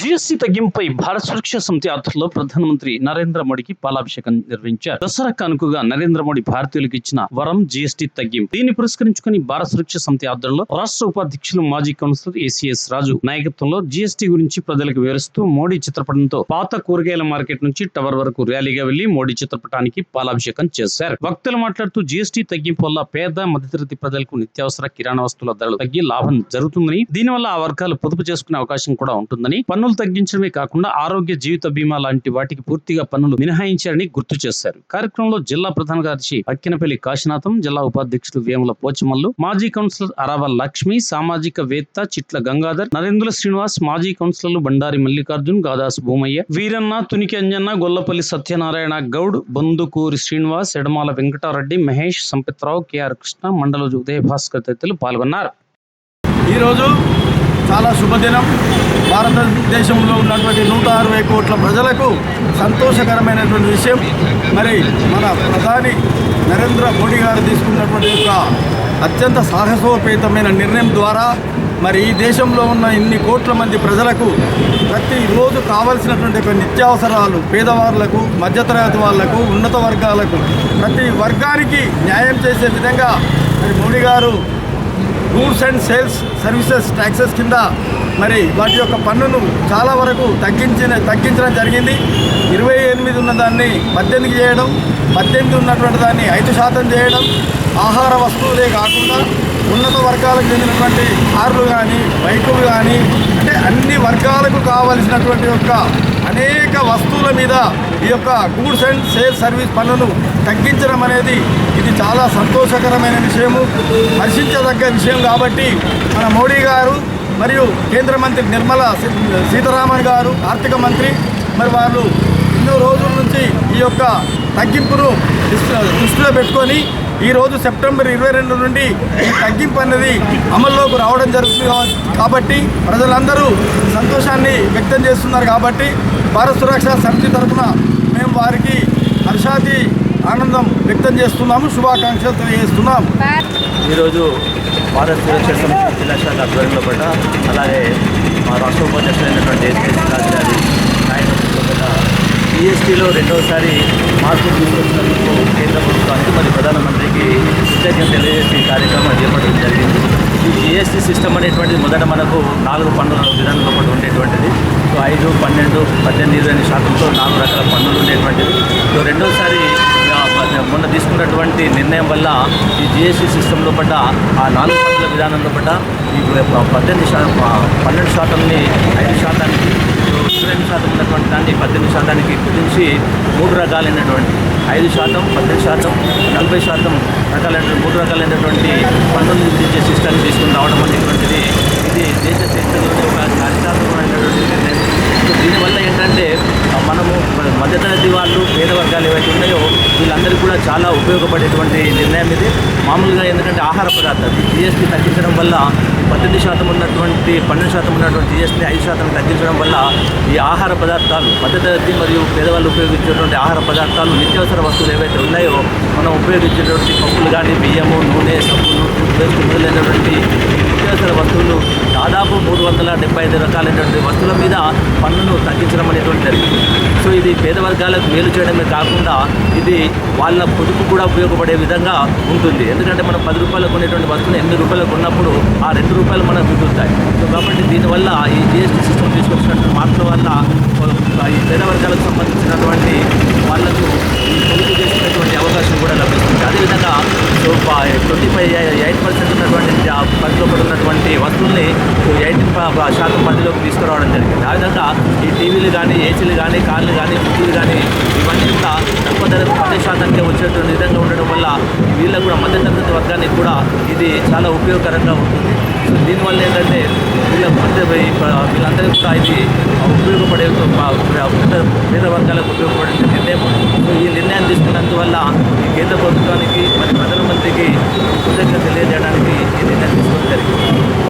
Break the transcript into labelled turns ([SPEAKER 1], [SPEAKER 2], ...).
[SPEAKER 1] GST తగ్గింపై భారత సురక్షా సమితి ఆధ్వర్యంలో ప్రధానమంత్రి నరేంద్ర మోడీకి పాలాభిషేకం నిర్వహించారు. దసరా కానుకగా నరేంద్ర మోడీ భారతీయులకు ఇచ్చిన వరం జీఎస్టీ తగ్గింపు. దీన్ని పురస్కరించుకుని భారత సురక్షా సమితి ఆధ్వర్యంలో రాష్ట్ర ఉపాధ్యక్షులు మాజీ కౌన్సిలర్ ఏసీఎస్ రాజు నాయకత్వంలో జీఎస్టీ గురించి ప్రజలకు వివరిస్తూ మోడీ చిత్రపటంతో పాత కూరగాయల మార్కెట్ నుంచి టవర్ వరకు ర్యాలీగా వెళ్ళి మోడీ చిత్రపటానికి పాలాభిషేకం చేశారు. వక్తలు మాట్లాడుతూ జీఎస్టీ తగ్గింపు వల్ల పేద మధ్యతరగతి ప్రజలకు నిత్యావసర కిరాణా వస్తువుల ధరలు తగ్గి లాభం జరుగుతుందని దీనివల్ల ఆ వర్గాలు పొదుపు చేసుకునే అవకాశం కూడా ఉంటుందని పన్నులు తగ్గించడమే కాకుండా ఆరోగ్య జీవిత బీమా లాంటి వాటికి పూర్తిగా పన్నులు మినహాయించారని గుర్తు చేశారు. కార్యక్రమంలో జిల్లా ప్రధాన కార్యదర్శి అక్కినపల్లి కాశీనాథం జిల్లా ఉపాధ్యక్షులు వేముల పోచమల్లు మాజీ కౌన్సిలర్ అరావ లక్ష్మి సామాజిక వేత్త చిట్ల గంగాధర్ నరేంద్ర శ్రీనివాస్ మాజీ కౌన్సిలర్లు బండారి మల్లికార్జున్ గాదాస్ భూమయ్య వీరన్న తునికి అంజన్న గొల్లపల్లి సత్యనారాయణ గౌడ్ బందుకూరి శ్రీనివాస్ ఎడమాల వెంకటారెడ్డి మహేష్ సంపత్రావు కేఆర్ కృష్ణ మండల ఉదయ భాస్కర్ తదితరులు పాల్గొన్నారు.
[SPEAKER 2] ఈరోజు చాలా శుభదినం. భారతదేశంలో ఉన్నటువంటి నూట అరవై కోట్ల ప్రజలకు సంతోషకరమైనటువంటి విషయం. మరి మన ప్రధాని నరేంద్ర మోడీ గారు తీసుకున్నటువంటి యొక్క అత్యంత సాహసోపేతమైన నిర్ణయం ద్వారా మరి ఈ దేశంలో ఉన్న ఇన్ని కోట్ల మంది ప్రజలకు ప్రతిరోజు కావలసినటువంటి ఒక నిత్యావసరాలు పేదవాళ్ళకు మధ్యతరగతి వాళ్ళకు ఉన్నత వర్గాలకు ప్రతి వర్గానికి న్యాయం చేసే విధంగా మరి మోడీ గారు goods and sales services taxes కింద మరి వాటి యొక్క పన్నును చాలా వరకు తగ్గించిన తగ్గించడం జరిగింది. ఇరవై ఎనిమిది ఉన్న దాన్ని పద్దెనిమిది చేయడం పద్దెనిమిది ఉన్నటువంటి దాన్ని ఐదు శాతం చేయడం ఆహార వస్తువులే కాకుండా ఉన్నత వర్గాలకు చెందినటువంటి కార్లు కానీ బైకులు కానీ అన్ని వర్గాలకు కావలసినటువంటి యొక్క అనేక వస్తువుల మీద ఈ యొక్క గూడ్స్ అండ్ సేల్ సర్వీస్ పన్నును తగ్గించడం అనేది ఇది చాలా సంతోషకరమైన విషయము హర్షించదగ్గ విషయం కాబట్టి మన మోడీ గారు మరియు కేంద్ర మంత్రి నిర్మలా సీ- సీతారామన్ గారు ఆర్థిక మంత్రి మరి వాళ్ళు ఎన్నో రోజుల నుంచి ఈ యొక్క తగ్గింపును దృష్టిలో పెట్టుకొని ఈరోజు సెప్టెంబర్ ఇరవై రెండు నుండి ఈ తగ్గింపు అనేది అమల్లోకి రావడం జరుగుతుంది కాబట్టి ప్రజలందరూ సంతోషాన్ని వ్యక్తం చేస్తున్నారు కాబట్టి భారత సురక్ష సమితి తరఫున మేము వారికి హర్షాతి ఆనందం వ్యక్తం చేస్తున్నాము. శుభాకాంక్షలు తెలియజేస్తున్నాము.
[SPEAKER 3] ఈరోజు భారత సురక్ష సమితి జిల్లా శాఖ ఆధ్వర్యంలో పడ్డ అలాగే మా రాష్ట్ర ఉపాధ్యక్షులైనటువంటి ఎస్ఎస్ జిఎస్టీలో రెండవసారి మార్పులు తీసుకొచ్చినందుకు కేంద్ర ప్రభుత్వానికి మరియు ప్రధానమంత్రికి కృతజ్ఞత తెలియజేసే కార్యక్రమం చేపట్టడం జరిగింది. ఈ జిఎస్టీ సిస్టమ్ అనేటువంటిది మొదట మనకు నాలుగు పన్నుల విధానంలో పాటు ఉండేటువంటిది. సో ఐదు పన్నెండు పద్దెనిమిది ఇరవై శాతంతో నాలుగు రకాల పన్నులు ఉండేటువంటిది. సో రెండోసారి మొన్న తీసుకున్నటువంటి నిర్ణయం వల్ల ఈ జిఎస్టీ సిస్టంలో పడ్డ ఆ నాలుగు పన్నుల విధానంలో పడ్డ ఈ పద్దెనిమిది శాతం పన్నెండు శాతంని ఐదు శాతానికి పన్నెండు రెండు శాతం ఉన్నటువంటి దాన్ని పద్దెనిమిది శాతానికి కుదించి మూడు రకాలైనటువంటి ఐదు శాతం పద్దెనిమిది శాతం నలభై శాతం రకాలైన మూడు రకాలైనటువంటి పన్నులు విధించే సిస్టమ్ తీసుకుని రావడం అనేటువంటిది ఇది దేశ చరిత్రలోనే ఒక చారిత్రాత్మకమైనటువంటి సో దీనివల్ల ఏంటంటే మనము మధ్యతరగతి వాళ్ళు పేద వర్గాలు ఏవైతే ఉన్నాయో వీళ్ళందరికీ కూడా చాలా ఉపయోగపడేటువంటి నిర్ణయం ఇది. మామూలుగా ఎందుకంటే ఆహార పదార్థాలు. జిఎస్టీ తగ్గించడం వల్ల పద్దెనిమిది శాతం ఉన్నటువంటి పన్నెండు శాతం ఉన్నటువంటి జిఎస్టీ ఐదు శాతం తగ్గించడం వల్ల ఈ ఆహార పదార్థాలు మధ్యతరగతి మరియు పేదవాళ్ళు ఉపయోగించేటువంటి ఆహార పదార్థాలు నిత్యావసర వస్తువులు ఏవైతే ఉన్నాయో మనం ఉపయోగించేటువంటి పప్పులు కానీ బియ్యము నూనె సబ్బులు టూత్పేస్ట్ మొదలైనటువంటి నిత్యావసర వస్తువులు దాదాపు మూడు వందల డెబ్బై ఐదు రకాలైనటువంటి వస్తువుల మీద పన్నును తగ్గించడం అనేటువంటి జరిగింది. సో ఇది పేద వర్గాలకు మేలు చేయడమే కాకుండా ఇది వాళ్ళ పొదుపు కూడా ఉపయోగపడే విధంగా ఉంటుంది. ఎందుకంటే మనం పది రూపాయలకు కొనేటువంటి వస్తువులు ఎనిమిది రూపాయలకు కొన్నప్పుడు ఆ రెండు రూపాయలు మనకు మిగులుతాయి సో కాబట్టి దీనివల్ల ఈ జిఎస్టీ సిస్టమ్ తీసుకొచ్చినటువంటి మార్పుల వల్ల ఈ పేద వర్గాలకు సంబంధించినటువంటి వాళ్ళకు ఈ పొదుపు చేసుకునేటువంటి అవకాశం కూడా లభిస్తుంది. అదేవిధంగా so twenty five eight percent పరిధిలో పడుతున్నటువంటి ఉన్నటువంటి వస్తువుల్ని ఎయిటీ శాతం పరిధిలోకి తీసుకురావడం జరిగింది. ఆ విధంగా ఈ టీవీలు కానీ ఏసీలు కానీ కార్లు కానీ ఫ్రిడ్జ్లు కానీ ఇవన్నీ కూడా తక్కువ ధర పది శాతానికి వచ్చేటువంటి విధంగా ఉండడం వల్ల వీళ్ళకు కూడా మధ్యతరగతి వర్గానికి కూడా ఇది చాలా ఉపయోగకరంగా ఉంటుంది. సో దీనివల్ల ఏంటంటే మధ్య వీళ్ళందరికీ కూడా ఇది ఉపయోగపడే పేద వర్గాలకు ఉపయోగపడే నిర్ణయం. సో ఈ నిర్ణయం తీసుకున్నందువల్ల ఈ కేంద్ర ప్రభుత్వానికి మరి ప్రధానమంత్రికి కృతజ్ఞత తెలియజేయడానికి